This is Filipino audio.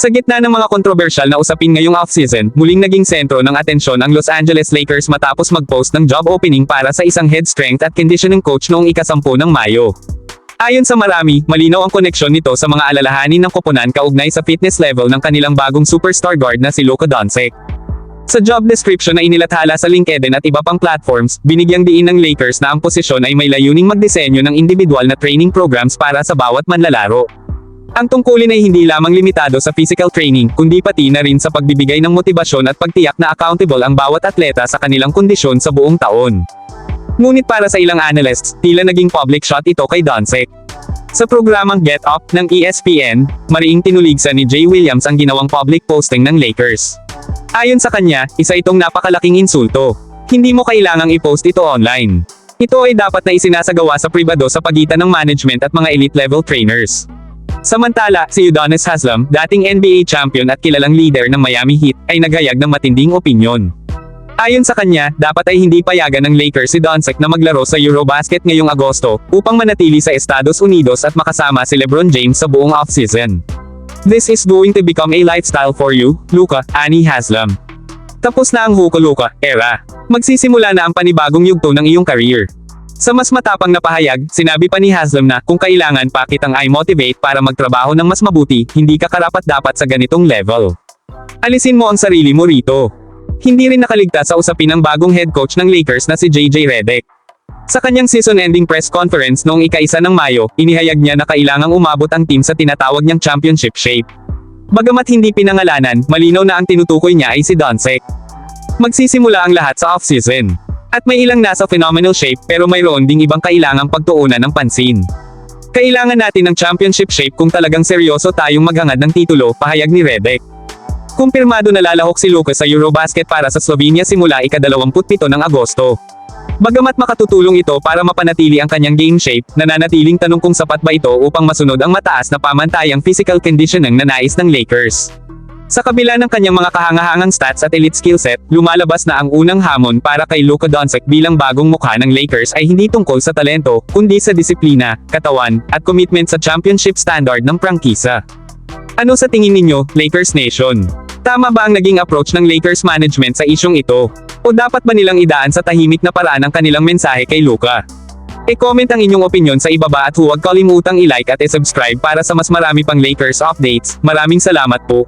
Sa gitna ng mga kontrobersyal na usapin ngayong offseason, muling naging sentro ng atensyon ang Los Angeles Lakers matapos mag-post ng job opening para sa isang head strength at conditioning coach noong ikasampu ng Mayo. Ayon sa marami, malinaw ang koneksyon nito sa mga alalahanin ng koponan kaugnay sa fitness level ng kanilang bagong superstar guard na si Luka Doncic. Sa job description na inilathala sa LinkedIn at iba pang platforms, binigyang diin ng Lakers na ang posisyon ay may layuning magdisenyo ng individual na training programs para sa bawat manlalaro. Ang tungkulin ay hindi lamang limitado sa physical training, kundi pati na rin sa pagbibigay ng motibasyon at pagtiyak na accountable ang bawat atleta sa kanilang kondisyon sa buong taon. Ngunit para sa ilang analysts, tila naging public shot ito kay Doncic. Sa programang Get Up ng ESPN, mariing tinuligsa ni Jay Williams ang ginawang public posting ng Lakers. Ayon sa kanya, isa itong napakalaking insulto. Hindi mo kailangang i-post ito online. Ito ay dapat na isinasagawa sa pribado sa pagitan ng management at mga elite level trainers. Samantala, si Udonis Haslam, dating NBA champion at kilalang leader ng Miami Heat, ay naghayag ng matinding opinyon. Ayon sa kanya, dapat ay hindi payagan ng Lakers si Doncic na maglaro sa Eurobasket ngayong Agosto, upang manatili sa Estados Unidos at makasama si LeBron James sa buong offseason. This is going to become a lifestyle for you, Luka, ani Haslam. Tapos na ang Huko Luka era. Magsisimula na ang panibagong yugto ng iyong career. Sa mas matapang na pahayag, sinabi pa ni Haslam na kung kailangan pa kitang i-motivate para magtrabaho ng mas mabuti, hindi ka karapat dapat sa ganitong level. Alisin mo ang sarili mo rito. Hindi rin nakaligtas sa usapin ng bagong head coach ng Lakers na si JJ Redick. Sa kanyang season-ending press conference noong ika-isa ng Mayo, inihayag niya na kailangang umabot ang team sa tinatawag niyang championship shape. Bagamat hindi pinangalanan, malinaw na ang tinutukoy niya ay si Doncic. Magsisimula ang lahat sa offseason. At may ilang nasa phenomenal shape pero mayroon ding ibang kailangang pagtuunan ng pansin. Kailangan natin ng championship shape kung talagang seryoso tayong maghangad ng titulo, pahayag ni Redick. Kumpirmado na lalahok si Lucas sa Eurobasket para sa Slovenia simula ika-27 ng Agosto. Bagamat makatutulong ito para mapanatili ang kanyang game shape, nananatiling tanong kung sapat ba ito upang masunod ang mataas na pamantayang physical conditioning na nais ng Lakers. Sa kabila ng kanyang mga kahangahangang stats at elite skill set, lumalabas na ang unang hamon para kay Luka Doncic bilang bagong mukha ng Lakers ay hindi tungkol sa talento, kundi sa disiplina, katawan, at commitment sa championship standard ng prangkisa. Ano sa tingin ninyo, Lakers Nation? Tama ba ang naging approach ng Lakers management sa isyong ito? O dapat ba nilang idaan sa tahimik na paraan ang kanilang mensahe kay Luka? E-comment ang inyong opinion sa ibaba at huwag kalimutang i-like at i-subscribe para sa mas marami pang Lakers updates. Maraming salamat po.